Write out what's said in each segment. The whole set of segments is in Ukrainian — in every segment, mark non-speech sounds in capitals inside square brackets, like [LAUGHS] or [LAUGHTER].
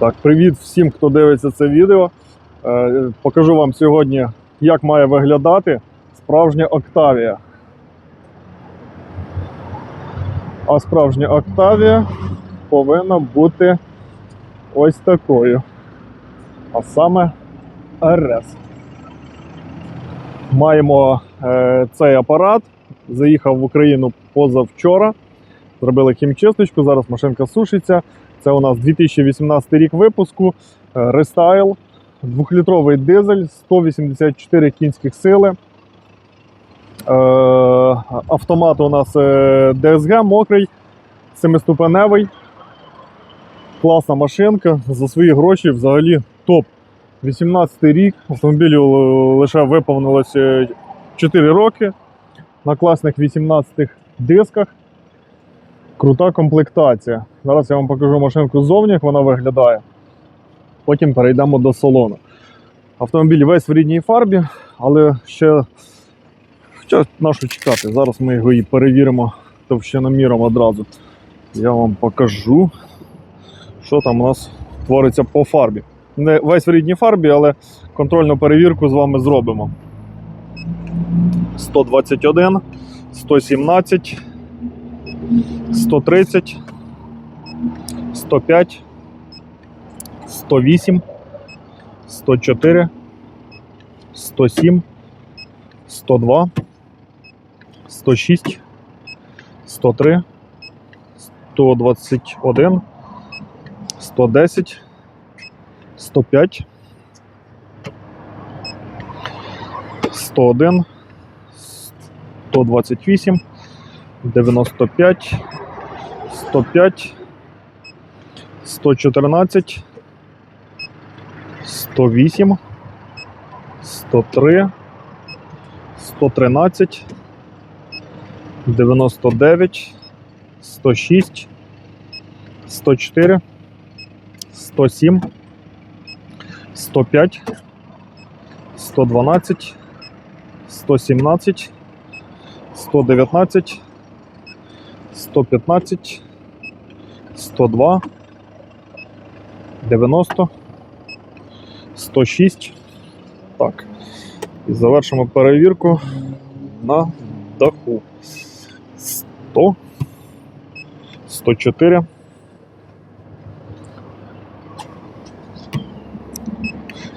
Так, привіт всім, хто дивиться це відео. Е, Покажу вам сьогодні, як має виглядати справжня Октавія. А справжня Октавія повинна бути ось такою. А саме РС. Маємо е, цей апарат. Заїхав в Україну позавчора. Зробили хімчисточку, зараз машинка сушиться. Це у нас 2018 рік випуску. е, Рестайл, 2-літровий дизель, 184 кінських сили. Е, Автомат у нас е, DSG мокрий, 7-ступеневий. Класна машинка. За свої гроші взагалі топ. 18 рік. Автомобілю е, лише виповнилось е, 4 роки. На класних 18 дисках. Крута комплектація. Зараз я вам покажу машинку ззовні, як вона виглядає. Потім перейдемо до салону. Автомобіль весь в рідній фарбі, але ще Хоча нашу чекати. Зараз ми його і перевіримо товщиноміром одразу. Я вам покажу, що там у нас твориться по фарбі. Не весь в рідній фарбі, але контрольну перевірку з вами зробимо. 121, 117, 130, 105, 108, 104, 107, 102, 106, 103, 121, 110, 105, 101, 128, 95, 105, 114, 108, 103, 113, 99, 106, 104, 107, 105, 112, 117, 119, 115, 102, 90, 106. Так. І завершимо перевірку на даху. 100, 104,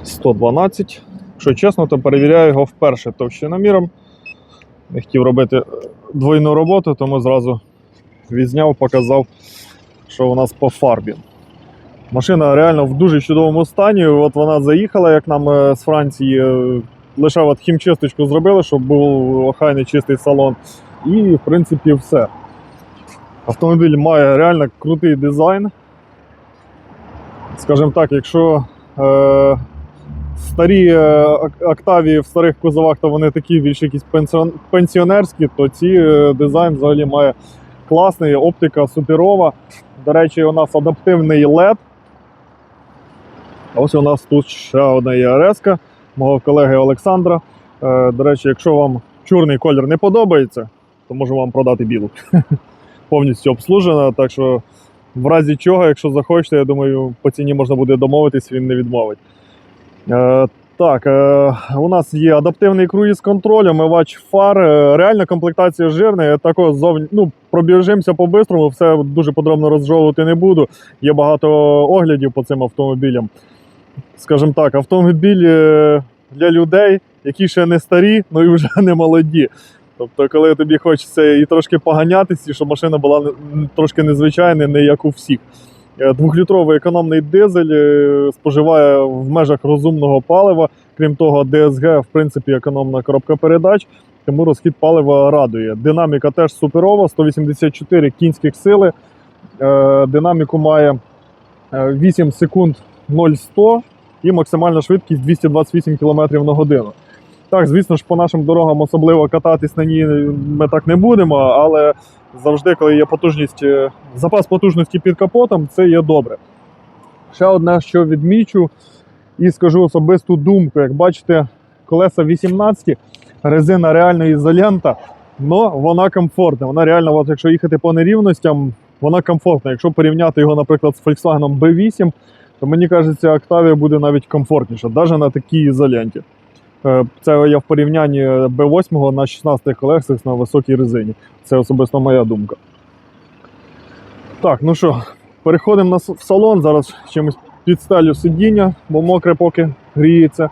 112. Якщо чесно, то перевіряю його вперше товщиноміром. Не хотів робити двойну роботу, тому зразу відзняв, показав, що у нас по фарбі. Машина реально в дуже чудовому стані. От вона заїхала, як нам е, з Франції. е, Лише от хімчисточку зробили, щоб був охайний чистий салон. І, в принципі, все. Автомобіль має реально крутий дизайн. Скажімо так, якщо е, старі е, Ок- Октавії в старих кузовах, то вони такі більш якісь пенсіонерські, то ці е, дизайн взагалі має класний, оптика суперова. До речі, у нас адаптивний LED. Ось у нас тут ще одна є мого колеги Олександра. Е, До речі, якщо вам чорний колір не подобається, то можу вам продати білу. [LAUGHS] Повністю обслужена, так що в разі чого, якщо захочете, я думаю, по ціні можна буде домовитись, він не відмовить. Так, е, у нас є адаптивний круїз контроль, омивач фар. Е, реальна комплектація жирна. Також зовні, ну, пробіжимося по-бистрому, все дуже подробно розжовувати не буду. Є багато оглядів по цим автомобілям. Скажімо так, автомобіль е, для людей, які ще не старі, ну і вже не молоді. Тобто, коли тобі хочеться і трошки поганятися, щоб машина була трошки незвичайна, не як у всіх. Е, Двохлітровий економний дизель е, споживає в межах розумного палива. Крім того, DSG, в принципі, економна коробка передач, тому розхід палива радує. Динаміка теж суперова, 184 кінських сили. Е, Динаміку має е, 8 секунд 0-100 і максимальна швидкість 228 км на годину. Так, звісно ж, по нашим дорогам особливо кататись на ній ми так не будемо, але завжди, коли є потужність, е, запас потужності під капотом, це є добре. Ще одне, що відмічу, і скажу особисту думку. Як бачите, колеса 18, резина реально ізолента, але вона комфортна. Вона реально, от якщо їхати по нерівностям, вона комфортна. Якщо порівняти його, наприклад, з Volkswagen B8, то мені кажеться, Octavia буде навіть комфортніша, навіть на такій ізоленті. Е, Це я в порівнянні B8 на 16 колесах на високій резині. Це особисто моя думка. Так, ну що, переходимо в салон. Зараз чимось підстелю сидіння, бо мокре поки гріється.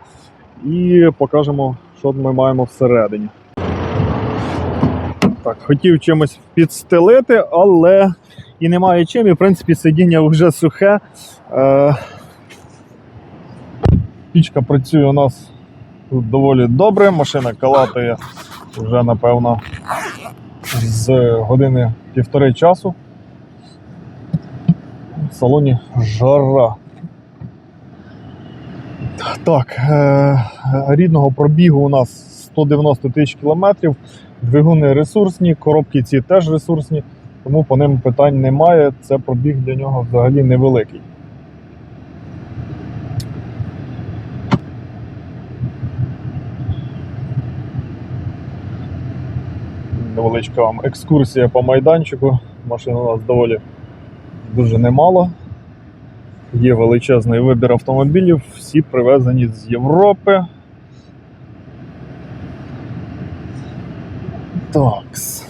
І покажемо, що ми маємо всередині. Так, хотів чимось підстелити, але і немає чим. І в принципі сидіння вже сухе. Е, Пічка працює у нас тут доволі добре. Машина калатає вже, напевно, з години півтори часу. В салоні жара. Так, е, рідного пробігу у нас 190 тисяч кілометрів. Двигуни ресурсні, коробки ці теж ресурсні, тому по ним питань немає. Це пробіг для нього взагалі невеликий. Невеличка вам екскурсія по майданчику. Машин у нас доволі дуже немало. Є величезний вибір автомобілів, всі привезені з Європи. Такс.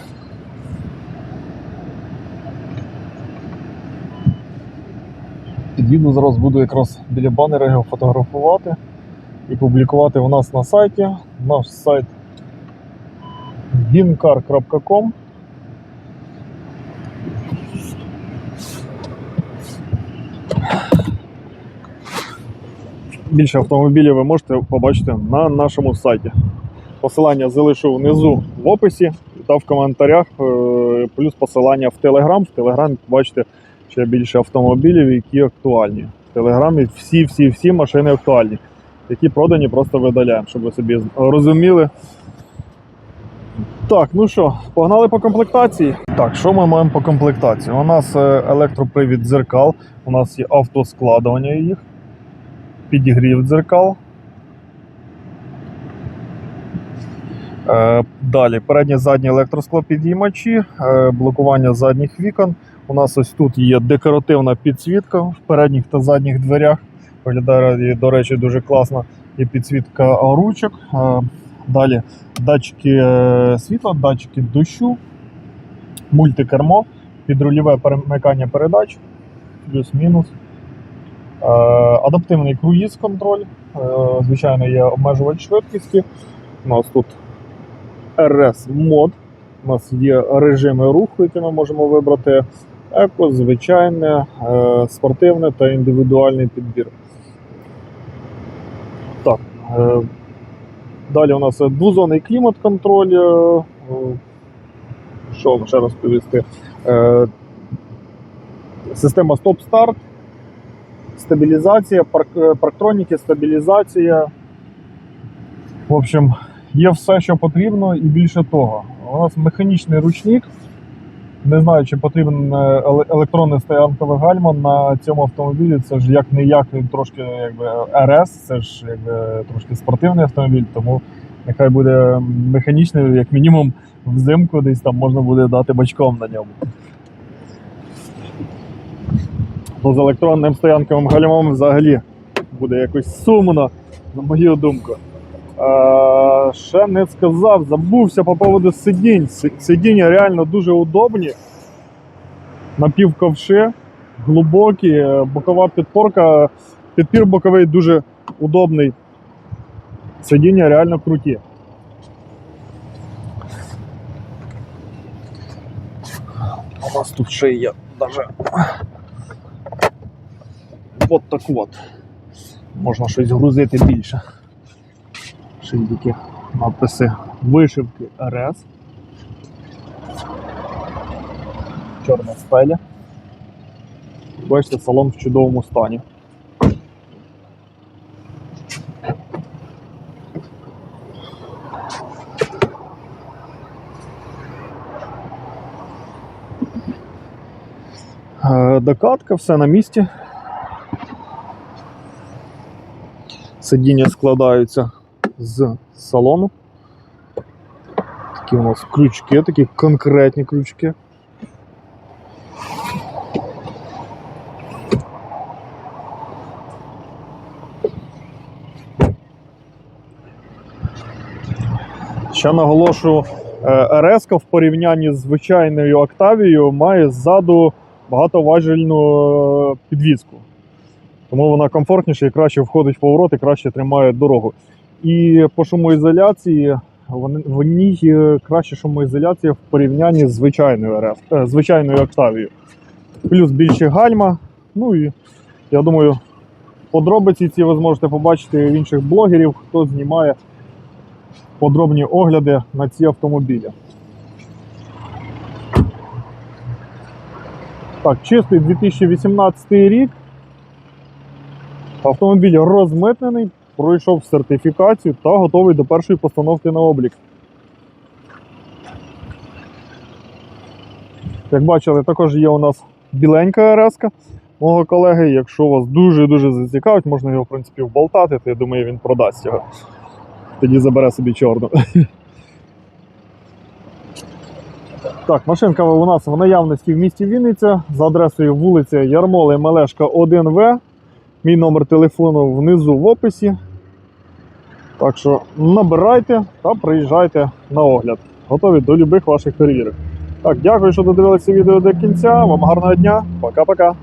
Під'їду зараз буду якраз біля банера його фотографувати і публікувати у нас на сайті. Наш сайт bincar.com. Більше автомобілів ви можете побачити на нашому сайті. Посилання залишу внизу в описі та в коментарях, е, плюс посилання в Телеграм. В Телеграмі бачите ще більше автомобілів, які актуальні. В Телеграмі всі-всі-всі машини актуальні, які продані, просто видаляємо, щоб ви собі розуміли. Так, ну що, погнали по комплектації. Так, що ми маємо по комплектації? У нас е, електропривід дзеркал, у нас є автоскладування їх, підігрів дзеркал. Е, Далі передні задні електросклопідіймачі, е, блокування задніх вікон. У нас ось тут є декоративна підсвітка в передніх та задніх дверях. Виглядає, до речі, дуже класно. Є підсвітка ручок. Далі датчики е, світла, датчики дощу, мультикермо, підрульове перемикання передач, плюс-мінус. Е, Адаптивний круїз контроль. Е, Звичайно, є обмежувач швидкості. У нас тут RS мод. У нас є режими руху, які ми можемо вибрати. Еко, звичайне, спортивне та індивідуальний підбір. Так. Далі у нас двозонний клімат-контроль. е, е, Що ще розповісти? Е, Система стоп-старт, стабілізація, парктроніки, стабілізація. В общем, є все, що потрібно, і більше того. У нас механічний ручник. Не знаю, чи потрібен е, еле- електронний стоянковий гальма на цьому автомобілі. Це ж як не як трошки якби РС, це ж якби трошки спортивний автомобіль, тому нехай буде механічний, як мінімум, взимку десь там можна буде дати бачком на ньому. Ну, з електронним стоянковим гальмом взагалі буде якось сумно, на мою думку. Е, ще не сказав, забувся по поводу сидінь. Сидіння реально дуже удобні. Напівковши, глибокі, е, бокова підпорка, підпір боковий дуже удобний. Сидіння реально круті. У нас тут ще є даже от так от. Можна щось грузити більше. Такі надписи вишивки РС. Чорна стеля. Бачите, салон в чудовому стані. Е, Докатка, все на місці. Сидіння складаються з салону. Такі у нас крючки, такі конкретні крючки. Ще наголошую, е, РС в порівнянні з звичайною Октавією має ззаду багатоважельну е, підвізку. Тому вона комфортніше і краще входить в поворот і краще тримає дорогу. І по шумоізоляції в ній краще шумоізоляція в порівнянні з звичайною РС, е, звичайною Октавією. Плюс більше гальма. Ну і я думаю, подробиці ці ви зможете побачити в інших блогерів, хто знімає подробні огляди на ці автомобілі. Так, чистий 2018 рік. Автомобіль розмитнений, пройшов сертифікацію та готовий до першої постановки на облік. Як бачили, також є у нас біленька РС мого колеги. Якщо вас дуже-дуже зацікавить, можна його, в принципі, вболтати, то я думаю, він продасть його. Тоді забере собі чорну. [LAUGHS] Так, машинка у нас в наявності в місті Вінниця за адресою вулиця Ярмоли Мелешка 1В. Мій номер телефону внизу в описі. Так що набирайте та приїжджайте на огляд. Готові до любих ваших перевірок. Так, дякую, що додивилися відео до кінця. Вам гарного дня. Пока-пока.